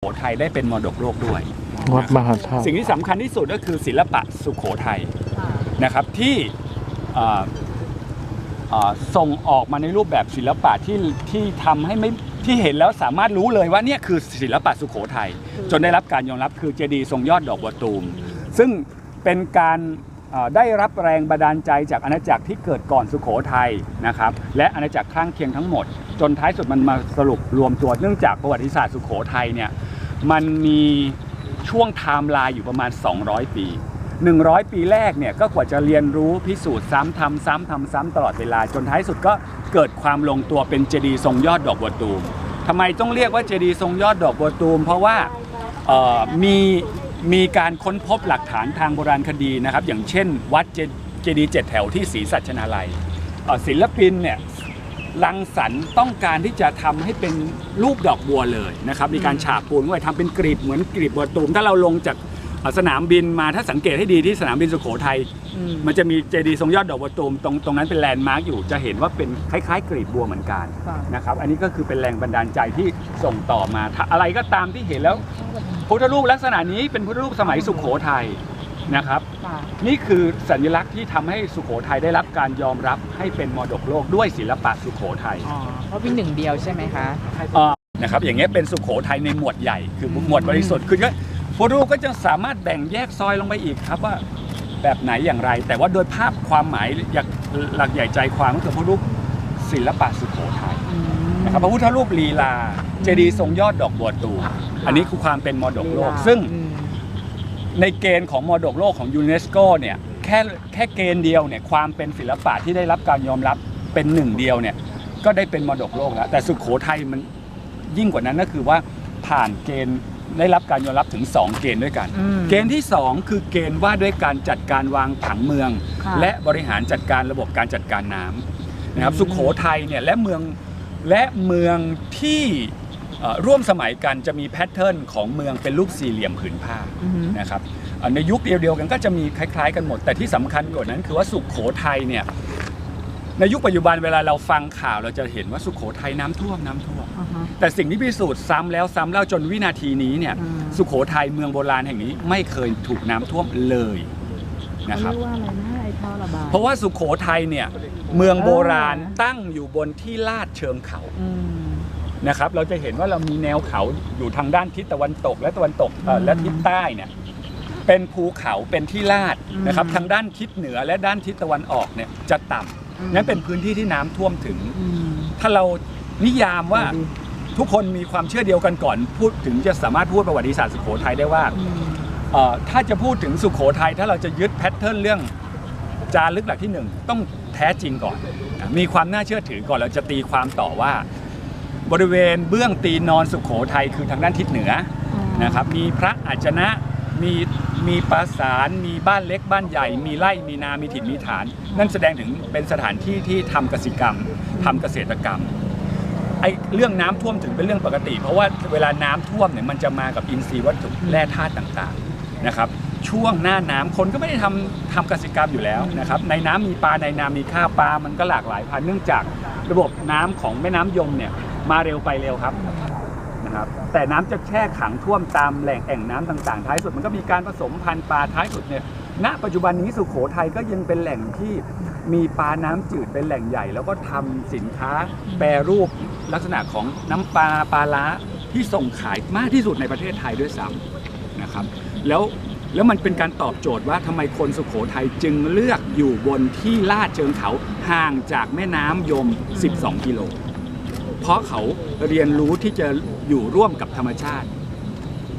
โขทัยได้เป็นมรดกโลกด้วย วัดมหาธาตุสิ่งที่สำคัญที่สุดก็คือศิลปะสุโขทัยนะครับที่เอ่อเอ่อส่งออกมาในรูปแบบศิลปะที่ที่ทำให้ไม่ที่เห็นแล้วสามารถรู้เลยว่าเนี่ยคือศิลปะสุโขทัยจนได้รับการยอมรับคือเจดีย์ทรงยอดดอกบัวตูม ซึ่งเป็นการเอ่อ ได้รับแรงบันดาลใจจากอาณาจักรที่เกิดก่อนสุโขทัยนะครับและอาณาจักรข้างเคียงทั้งหมด จนท้ายสุดมันมาสรุปรวมตัวเนื่องจากประวัติศาสตร์สุโขทัยเนี่ยมันมีช่วงไทม์ไลน์อยู่ประมาณ 200 ปี 100 ปีแรกเนี่ยก็กว่าจะเรียนรู้พิสูจน์ซ้ำทำซ้ำทำซ้ำตลอดเวลาจนท้ายสุดก็เกิดความลงตัวเป็นเจดีย์ทรงยอดดอกบัวตูมทำไมต้องเรียกว่าเจดีย์ทรงยอดดอกบัวตูม เพราะว่า เอ่อมีมีการค้นพบหลักฐานทางโบราณคดีนะครับ อย่างเช่น วัดเจเจดีย์เจ็ดแถวที่ศรีสัชนาลัยเอ่อศิลปินเนี่ยรังสรรค์ต้องการที่จะทำให้เป็นรูปดอกบัวเลยนะครับ มีการฉาบปูนไว้ทำเป็นกรีบเหมือนกรีบบัวตูมถ้าเราลงจาก สนามบินมาถ้าสังเกตให้ดีที่สนามบินสุโขทัยมันจะมีเจดีย์ทรงยอดดอกบัวตูมตรงตรงนั้นเป็นแลนด์มาร์กอยู่จะเห็นว่าเป็นคล้ายๆกรีบบัวเหมือนกันค่ะนะครับอันนี้ก็คือเป็นแรงบันดาลใจที่ส่งต่อมาถ้าอะไรก็ตามที่เห็นแล้วพุทธรูปลักษณะนี้เป็นพุทธรูปสมัยสุโขทัยนะครับค่ะนี่คือสัญลักษณ์ที่ทำให้สุโขทัยได้รับการยอมรับให้เป็นมรดกโลกด้วยศิลปะสุโขทัยอ๋อเพราะมีหนึ่งเดียวใช่ไหมคะเอ่อนะครับอย่างเงี้ยเป็นสุโขทัยในหมวดใหญ่คือหมวดบริสุทธิ์คือ ก็พุทธรูปก็จะสามารถแบ่งแยกซอยลงไปอีกครับว่าแบบไหนอย่างไร แต่ว่าโดยภาพความหมายอยากหลักใหญ่ใจความก็คือพุทธรูปศิลปะสุโขทัยนะครับพระพุทธรูปลีลา เจดีย์ทรงยอดดอกบัวตูมอันนี้คือความเป็นมรดกโลก ซึ่งอืมในเกณฑ์ของมรดกโลกของยูเนสโกเนี่ยแค่แค่เกณฑ์เดียวเนี่ยความเป็นศิลปะที่ได้รับการยอมรับเป็นหนึ่งเดียวเนี่ยก็ได้เป็นมรดกโลกแล้วแต่สุโขทัยมันยิ่งกว่านั้นก็คือว่าผ่านเกณฑ์ ได้รับการยอมรับถึง 2 เกณฑ์ด้วยกัน อืมเกณฑ์ที่ 2 คือเกณฑ์ว่าด้วยการจัดการวางผังเมือง ค่ะและบริหารจัดการระบบการจัดการน้ำนะครับอืม สุโขทัยเนี่ยและเมืองและเมืองที่เอ่อร่วมสมัยกันจะมีแพทเทิร์นของเมืองเป็นรูปสี่เหลี่ยมผืนผ้า อือหือ นะครับเอ่อในยุคเดียวๆกันก็จะมีคล้าย ๆ กันหมด แต่ที่สำคัญกว่านั้นคือว่าสุขโขทัยเนี่ย ในยุคปัจจุบันเวลาเราฟังข่าวเราจะเห็นว่าสุขโขทัยน้ำท่วมน้ำท่วม อ่าฮะ แต่สิ่งที่พิสูจน์ซ้ำแล้วซ้ำเล่าจนวินาทีนี้เนี่ยอืม สุขโขทัยเมืองโบราณแห่งนี้ไม่เคยถูกน้ำท่วมเลยนะครับเขาเรียกว่าอะไรนะไอ้ท่อระบาย เพราะว่าสุขโขทัยเนี่ยเมืองโบราณตั้งอยู่บนที่ลาดเชิงเขาอืม นะครับ เราจะเห็นว่าเรามีแนวเขาอยู่ทางด้านทิศตะวันตกและตะวันตกเอ่อและทิศใต้เนี่ยเป็นภูเขาเป็นที่ลาดนะครับ อืม ทางด้านทิศเหนือและด้านทิศตะวันออกเนี่ยจะต่อืมำ นั้นเป็นพื้นที่ที่น้ำท่วมถึงอืมถ้าเรานิยามว่าทุกคนมีความเชื่อเดียวกันก่อน พูดถึงจะสามารถพูดประวัติศาสตร์สุโขทัยได้ว่าอืมเอ่อถ้าจะพูดถึงสุโขทัยถ้าเราจะยึดแพทเทิร์นเรื่องจารึกหลักที่หนึ่งต้องแท้จริงก่อนนะมีความน่าเชื่อถือก่อนเราจะตีความต่อว่า บริเวณเบื้องตีนนอนสุโขทัยคือทางด้านทิศเหนือนะครับมีพระอาชนะ มีมีปราสารมีบ้านเล็กบ้านใหญ่ มีไร่มีนา มีถิ่นมีฐาน นั่นแสดงถึงเป็นสถานที่ที่ทำกสิกรรมทำเกษตรกรรมไอ้เรื่องน้ำท่วมถึงเป็นเรื่องปกติ เพราะว่าเวลาน้ำท่วมเนี่ยมันจะมากับอินทรีย์วัตถุแร่ธาตุต่างๆนะครับช่วงหน้าน้ำคนก็ไม่ได้ทำทำกสิกรรมอยู่แล้วนะครับในน้ำมีปลาในน้ำมีข้าวปลามันก็หลากหลายพันเนื่องจากระบบน้ำของแม่น้ำยมเนี่ยมาเร็วไปเร็วครับ นะครับ แต่น้ำจะแช่ขังท่วมตามแหล่งแอ่งน้ำต่างๆ ท้ายสุดมันก็มีการผสมพันธุ์ปลาท้ายสุดเนี่ย ณ ปัจจุบันนี้สุโขทัยก็ยังเป็นแหล่งที่มีปลาน้ำจืดเป็นแหล่งใหญ่ แล้วก็ทำสินค้าแปรรูปลักษณะของน้ำปลาปลาล้าที่ส่งขายมากที่สุดในประเทศไทยด้วยซ้ำนะครับ แล้วแล้วมันเป็นการตอบโจทย์ว่าทำไมคนสุโขทัยจึงเลือกอยู่บนที่ลาดเชิงเขาห่างจากแม่น้ำยม 12 กิโล เพราะเขาเรียนรู้ที่จะอยู่ร่วมกับธรรมชาติ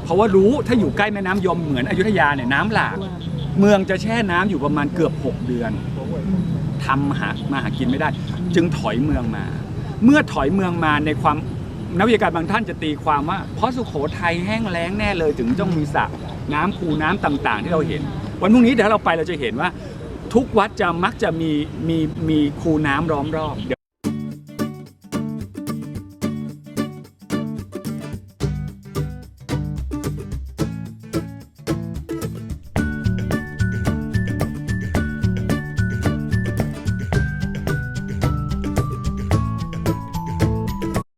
เพราะว่ารู้ถ้าอยู่ใกล้แม่น้ำยมเหมือนอยุธยาเนี่ยน้ำหลาก เมืองจะแช่น้ำอยู่ประมาณเกือบ 6 เดือนทำหามาหากินไม่ได้ จึงถอยเมืองมา เมื่อถอยเมืองมาในความนักวิทยาการบางท่านจะตีความว่า เพราะสุโขทัยแห้งแล้งแน่เลยถึงต้องมีสระน้ำคูน้ำต่างๆ ที่เราเห็น วันพรุ่งนี้เดี๋ยวเราไปเราจะเห็นว่า ทุกวัดจะมักจะมีมีมีคูน้ำล้อมรอบ